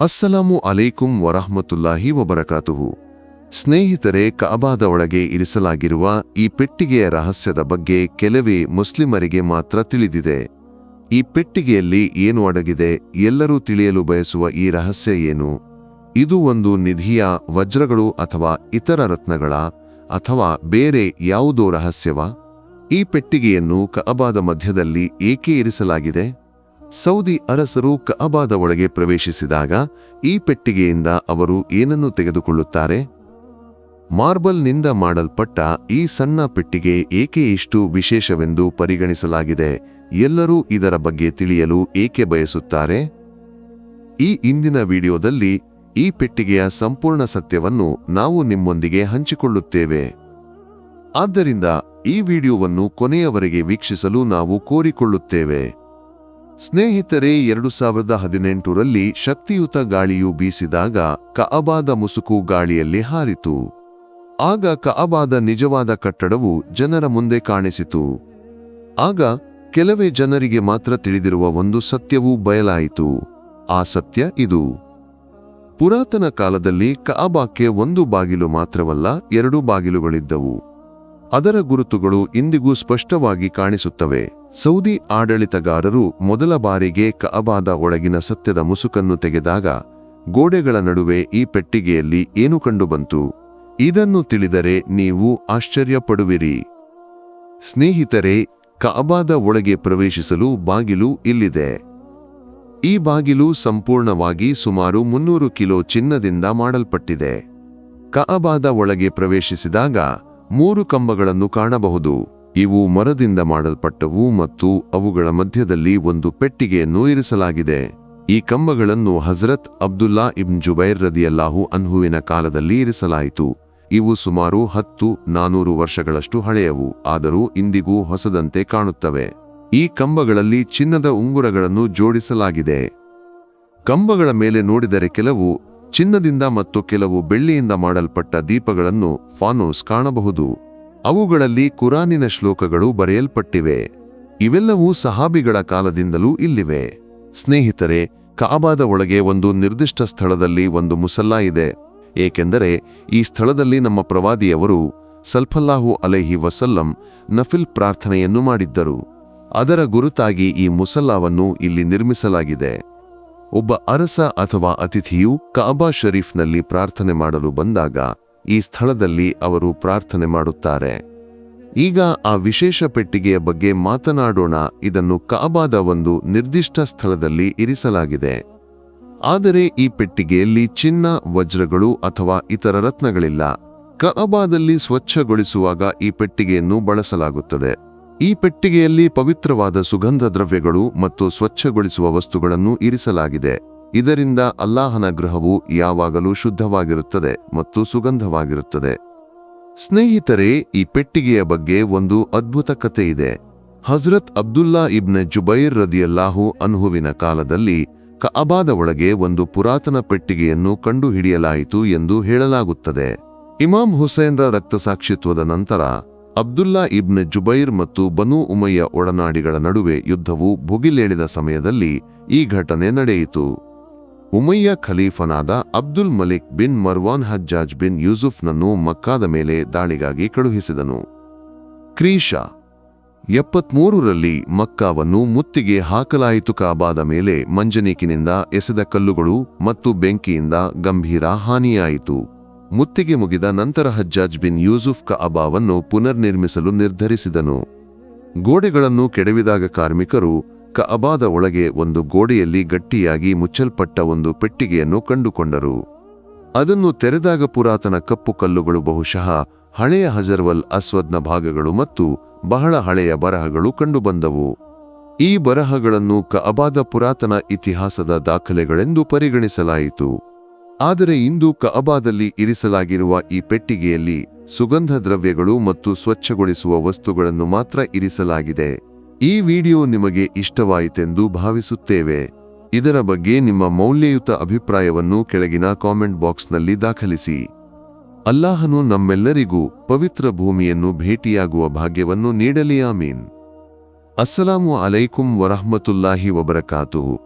ಅಸ್ಸಲಾಮು ಅಲೈಕುಂ ವರಹಮತುಲ್ಲಾಹಿ ವಬರಕಾತುಹು. ಸ್ನೇಹಿತರೆ, ಕಅಬಾದ ಒಳಗೆ ಇರಿಸಲಾಗಿರುವ ಈ ಪೆಟ್ಟಿಗೆಯ ರಹಸ್ಯದ ಬಗ್ಗೆ ಕೆಲವೇ ಮುಸ್ಲಿಮರಿಗೆ ಮಾತ್ರ ತಿಳಿದಿದೆ. ಈ ಪೆಟ್ಟಿಗೆಯಲ್ಲಿ ಏನು ಅಡಗಿದೆ, ಎಲ್ಲರೂ ತಿಳಿಯಲು ಬಯಸುವ ಈ ರಹಸ್ಯ ಏನು? ಇದು ಒಂದು ನಿಧಿಯ, ವಜ್ರಗಳು ಅಥವಾ ಇತರ ರತ್ನಗಳ, ಅಥವಾ ಬೇರೆ ಯಾವುದೋ ರಹಸ್ಯವ? ಈ ಪೆಟ್ಟಿಗೆಯನ್ನು ಕಅಬಾದ ಮಧ್ಯದಲ್ಲಿ ಏಕೆ ಇರಿಸಲಾಗಿದೆ? ಸೌದಿ ಅರಸರು ಕಅಬಾದ ಒಳಗೆ ಪ್ರವೇಶಿಸಿದಾಗ ಈ ಪೆಟ್ಟಿಗೆಯಿಂದ ಅವರು ಏನನ್ನು ತೆಗೆದುಕೊಳ್ಳುತ್ತಾರೆ? ಮಾರ್ಬಲ್ನಿಂದ ಮಾಡಲ್ಪಟ್ಟ ಈ ಸಣ್ಣ ಪೆಟ್ಟಿಗೆ ಏಕೆ ಇಷ್ಟು ವಿಶೇಷವೆಂದು ಪರಿಗಣಿಸಲಾಗಿದೆ? ಎಲ್ಲರೂ ಇದರ ಬಗ್ಗೆ ತಿಳಿಯಲು ಏಕೆ ಬಯಸುತ್ತಾರೆ? ಈ ಇಂದಿನ ವಿಡಿಯೋದಲ್ಲಿ ಈ ಪೆಟ್ಟಿಗೆಯ ಸಂಪೂರ್ಣ ಸತ್ಯವನ್ನು ನಾವು ನಿಮ್ಮೊಂದಿಗೆ ಹಂಚಿಕೊಳ್ಳುತ್ತೇವೆ. ಆದ್ದರಿಂದ ಈ ವಿಡಿಯೋವನ್ನು ಕೊನೆಯವರೆಗೆ ವೀಕ್ಷಿಸಲು ನಾವು ಕೋರಿಕೊಳ್ಳುತ್ತೇವೆ. ಸ್ನೇಹಿತರೆ, ಎರಡು ಸಾವಿರದ ಹದಿನೆಂಟರಲ್ಲಿ ಶಕ್ತಿಯುತ ಗಾಳಿಯು ಬೀಸಿದಾಗ ಕಅಬಾದ ಮುಸುಕು ಗಾಳಿಯಲ್ಲಿ ಹಾರಿತು. ಆಗ ಕಅಬಾದ ನಿಜವಾದ ಕಟ್ಟಡವು ಜನರ ಮುಂದೆ ಕಾಣಿಸಿತು. ಆಗ ಕೆಲವೇ ಜನರಿಗೆ ಮಾತ್ರ ತಿಳಿದಿರುವ ಒಂದು ಸತ್ಯವೂ ಬಯಲಾಯಿತು. ಆ ಸತ್ಯ ಇದು. ಪುರಾತನ ಕಾಲದಲ್ಲಿ ಕಅಬಾಕ್ಕೆ ಒಂದು ಬಾಗಿಲು ಮಾತ್ರವಲ್ಲ, ಎರಡು ಬಾಗಿಲುಗಳಿದ್ದವು. ಅದರ ಗುರುತುಗಳು ಇಂದಿಗೂ ಸ್ಪಷ್ಟವಾಗಿ ಕಾಣಿಸುತ್ತವೆ. ಸೌದಿ ಆಡಳಿತಗಾರರು ಮೊದಲ ಬಾರಿಗೆ ಕಅಬಾದ ಒಳಗಿನ ಸತ್ಯದ ಮುಸುಕನ್ನು ತೆಗೆದಾಗ, ಗೋಡೆಗಳ ನಡುವೆ ಈ ಪೆಟ್ಟಿಗೆಯಲ್ಲಿ ಏನು ಕಂಡುಬಂತು? ಇದನ್ನು ತಿಳಿದರೆ ನೀವು ಆಶ್ಚರ್ಯಪಡುವಿರಿ. ಸ್ನೇಹಿತರೆ, ಕಅಬಾದ ಒಳಗೆ ಪ್ರವೇಶಿಸಲು ಬಾಗಿಲು ಇಲ್ಲಿದೆ. ಈ ಬಾಗಿಲು ಸಂಪೂರ್ಣವಾಗಿ ಸುಮಾರು ಮುನ್ನೂರು ಕಿಲೋ ಚಿನ್ನದಿಂದ ಮಾಡಲ್ಪಟ್ಟಿದೆ. ಕಅಬಾದ ಒಳಗೆ ಪ್ರವೇಶಿಸಿದಾಗ ಮೂರು ಕಂಬಗಳನ್ನು ಕಾಣಬಹುದು. ಇವು ಮರದಿಂದ ಮಾಡಲ್ಪಟ್ಟವು ಮತ್ತು ಅವುಗಳ ಮಧ್ಯದಲ್ಲಿ ಒಂದು ಪೆಟ್ಟಿಗೆಯನ್ನು ಇರಿಸಲಾಗಿದೆ. ಈ ಕಂಬಗಳನ್ನು ಹಜರತ್ ಅಬ್ದುಲ್ಲಾ ಇಬ್ನ್ ಜುಬೈರ್ ರದಿಯಲ್ಲಾಹು ಅನ್ಹುವಿನ ಕಾಲದಲ್ಲಿ ಇರಿಸಲಾಯಿತು. ಇವು ಸುಮಾರು ಹತ್ತು, ನಾನೂರು ವರ್ಷಗಳಷ್ಟು ಹಳೆಯವು, ಆದರೂ ಇಂದಿಗೂ ಹೊಸದಂತೆ ಕಾಣುತ್ತವೆ. ಈ ಕಂಬಗಳಲ್ಲಿ ಚಿನ್ನದ ಉಂಗುರಗಳನ್ನು ಜೋಡಿಸಲಾಗಿದೆ. ಕಂಬಗಳ ಮೇಲೆ ನೋಡಿದರೆ ಕೆಲವು ಚಿನ್ನದಿಂದ ಮತ್ತು ಕೆಲವು ಬೆಳ್ಳಿಯಿಂದ ಮಾಡಲ್ಪಟ್ಟ ದೀಪಗಳನ್ನು ಫಾನೋಸ್ ಕಾಣಬಹುದು. ಅವುಗಳಲ್ಲಿ ಕುರಾನಿನ ಶ್ಲೋಕಗಳು ಬರೆಯಲ್ಪಟ್ಟಿವೆ. ಇವೆಲ್ಲವೂ ಸಹಾಬಿಗಳ ಕಾಲದಿಂದಲೂ ಇಲ್ಲಿವೆ. ಸ್ನೇಹಿತರೆ, ಕಾಬಾದ ಒಳಗೆ ಒಂದು ನಿರ್ದಿಷ್ಟ ಸ್ಥಳದಲ್ಲಿ ಒಂದು ಮುಸಲ್ಲಾ ಇದೆ. ಏಕೆಂದರೆ, ಈ ಸ್ಥಳದಲ್ಲಿ ನಮ್ಮ ಪ್ರವಾದಿಯವರು ಸಲ್ಫಲ್ಲಾಹು ಅಲೈಹಿ ವಸಲ್ಲಂ ನಫಿಲ್ ಪ್ರಾರ್ಥನೆಯನ್ನು ಮಾಡಿದ್ದರು. ಅದರ ಗುರುತಾಗಿ ಈ ಮುಸಲ್ಲಾವನ್ನು ಇಲ್ಲಿ ನಿರ್ಮಿಸಲಾಗಿದೆ. ಒಬ್ಬ ಅರಸ ಅಥವಾ ಅತಿಥಿಯು ಕಾಬಾ ಶರೀಫ್ನಲ್ಲಿ ಪ್ರಾರ್ಥನೆ ಮಾಡಲು ಬಂದಾಗ ಈ ಸ್ಥಳದಲ್ಲಿ ಅವರು ಪ್ರಾರ್ಥನೆ ಮಾಡುತ್ತಾರೆ. ಈಗ ಆ ವಿಶೇಷ ಪೆಟ್ಟಿಗೆಯ ಬಗ್ಗೆ ಮಾತನಾಡೋಣ. ಇದನ್ನು ಕಾಬಾದ ಒಂದು ನಿರ್ದಿಷ್ಟ ಸ್ಥಳದಲ್ಲಿ ಇರಿಸಲಾಗಿದೆ. ಆದರೆ ಈ ಪೆಟ್ಟಿಗೆಯಲ್ಲಿ ಚಿನ್ನ, ವಜ್ರಗಳು ಅಥವಾ ಇತರ ರತ್ನಗಳಿಲ್ಲ. ಕಅಬಾದಲ್ಲಿ ಸ್ವಚ್ಛಗೊಳಿಸುವಾಗ ಈ ಪೆಟ್ಟಿಗೆಯನ್ನು ಬಳಸಲಾಗುತ್ತದೆ. ಈ ಪೆಟ್ಟಿಗೆಯಲ್ಲಿ ಪವಿತ್ರವಾದ ಸುಗಂಧ ದ್ರವ್ಯಗಳು ಮತ್ತು ಸ್ವಚ್ಛಗೊಳಿಸುವ ವಸ್ತುಗಳನ್ನು ಇರಿಸಲಾಗಿದೆ. ಇದರಿಂದ ಅಲ್ಲಾಹನ ಗೃಹವು ಯಾವಾಗಲೂ ಶುದ್ಧವಾಗಿರುತ್ತದೆ ಮತ್ತು ಸುಗಂಧವಾಗಿರುತ್ತದೆ. ಸ್ನೇಹಿತರೇ, ಈ ಪೆಟ್ಟಿಗೆಯ ಬಗ್ಗೆ ಒಂದು ಅದ್ಭುತ ಕಥೆ ಇದೆ. ಹಜರತ್ ಅಬ್ದುಲ್ಲಾ ಇಬ್ನ ಜುಬೈರ್ ರದಿಯಲ್ಲಾಹು ಅನ್ಹುವಿನ ಕಾಲದಲ್ಲಿ ಕಅಬಾದ ಒಳಗೆ ಒಂದು ಪುರಾತನ ಪೆಟ್ಟಿಗೆಯನ್ನು ಕಂಡುಹಿಡಿಯಲಾಯಿತು ಎಂದು ಹೇಳಲಾಗುತ್ತದೆ. ಇಮಾಮ್ ಹುಸೇನ್ರ ರಕ್ತಸಾಕ್ಷಿತ್ವದ ನಂತರ ಅಬ್ದುಲ್ಲಾ ಇಬ್ನ್ ಜುಬೈರ್ ಮತ್ತು ಬನು ಉಮಯ್ಯ ಒಡನಾಡಿಗಳ ನಡುವೆ ಯುದ್ಧವು ಭುಗಿಲೇಳಿದ ಸಮಯದಲ್ಲಿ ಈ ಘಟನೆ ನಡೆಯಿತು. Umayya ಖಲೀಫನಾದ Abdul Malik bin Marwan Hajjaj bin ಯೂಸುಫ್ನನ್ನು ಮಕ್ಕಾದ ಮೇಲೆ ದಾಳಿಗಾಗಿ ಕಳುಹಿಸಿದನು. ಕ್ರೀಶ ಎಪ್ಪತ್ಮೂರರಲ್ಲಿ ಮಕ್ಕಾವನ್ನು ಮುತ್ತಿಗೆ ಹಾಕಲಾಯಿತು. ಕಾಬಾದ ಮೇಲೆ ಮಂಜನೀಕಿನಿಂದ ಎಸೆದ ಕಲ್ಲುಗಳು ಮತ್ತು ಬೆಂಕಿಯಿಂದ ಗಂಭೀರ ಹಾನಿಯಾಯಿತು. ಮುತ್ತಿಗೆ ಮುಗಿದ ನಂತರ ಹಜ್ಜಾಜ್ ಬಿನ್ ಯೂಸುಫ್ ಕಅಬಾವನ್ನು ಪುನರ್ನಿರ್ಮಿಸಲು ನಿರ್ಧರಿಸಿದನು. ಗೋಡೆಗಳನ್ನು ಕೆಡವಿದಾಗ ಕಾರ್ಮಿಕರು ಕಅಬಾದ ಒಳಗೆ ಒಂದು ಗೋಡೆಯಲ್ಲಿ ಗಟ್ಟಿಯಾಗಿ ಮುಚ್ಚಲ್ಪಟ್ಟ ಒಂದು ಪೆಟ್ಟಿಗೆಯನ್ನು ಕಂಡುಕೊಂಡರು. ಅದನ್ನು ತೆರೆದಾಗ ಪುರಾತನ ಕಪ್ಪು ಕಲ್ಲುಗಳು ಬಹುಶಃ ಹಳೆಯ ಹಜರ್ವಲ್ ಅಸ್ವದ್ನ ಭಾಗಗಳು ಮತ್ತು ಬಹಳ ಹಳೆಯ ಬರಹಗಳು ಕಂಡುಬಂದವು. ಈ ಬರಹಗಳನ್ನು ಕಅಬಾದ ಪುರಾತನ ಇತಿಹಾಸದ ದಾಖಲೆಗಳೆಂದು ಪರಿಗಣಿಸಲಾಯಿತು. ಆದರೆ ಇಂದು ಕಅಬಾದಲ್ಲಿ ಇರಿಸಲಾಗಿರುವ ಈ ಪೆಟ್ಟಿಗೆಯಲ್ಲಿ ಸುಗಂಧ ದ್ರವ್ಯಗಳು ಮತ್ತು ಸ್ವಚ್ಛಗೊಳಿಸುವ ವಸ್ತುಗಳನ್ನು ಮಾತ್ರ ಇರಿಸಲಾಗಿದೆ. ಈ ವಿಡಿಯೋ ನಿಮಗೆ ಇಷ್ಟವಾಯಿತೆಂದು ಭಾವಿಸುತ್ತೇವೆ. ಇದರ ಬಗ್ಗೆ ನಿಮ್ಮ ಮೌಲ್ಯಯುತ ಅಭಿಪ್ರಾಯವನ್ನು ಕೆಳಗಿನ ಕಾಮೆಂಟ್ ಬಾಕ್ಸ್ನಲ್ಲಿ ದಾಖಲಿಸಿ. ಅಲ್ಲಾಹನು ನಮ್ಮೆಲ್ಲರಿಗೂ ಪವಿತ್ರ ಭೂಮಿಯನ್ನು ಭೇಟಿಯಾಗುವ ಭಾಗ್ಯವನ್ನು ನೀಡಲಿ, ಆಮೀನ್. ಅಸ್ಸಲಾಮು ಅಲೈಕುಂ ವರಹಮತುಲ್ಲಾಹಿ ವಬರಕಾತುಹು.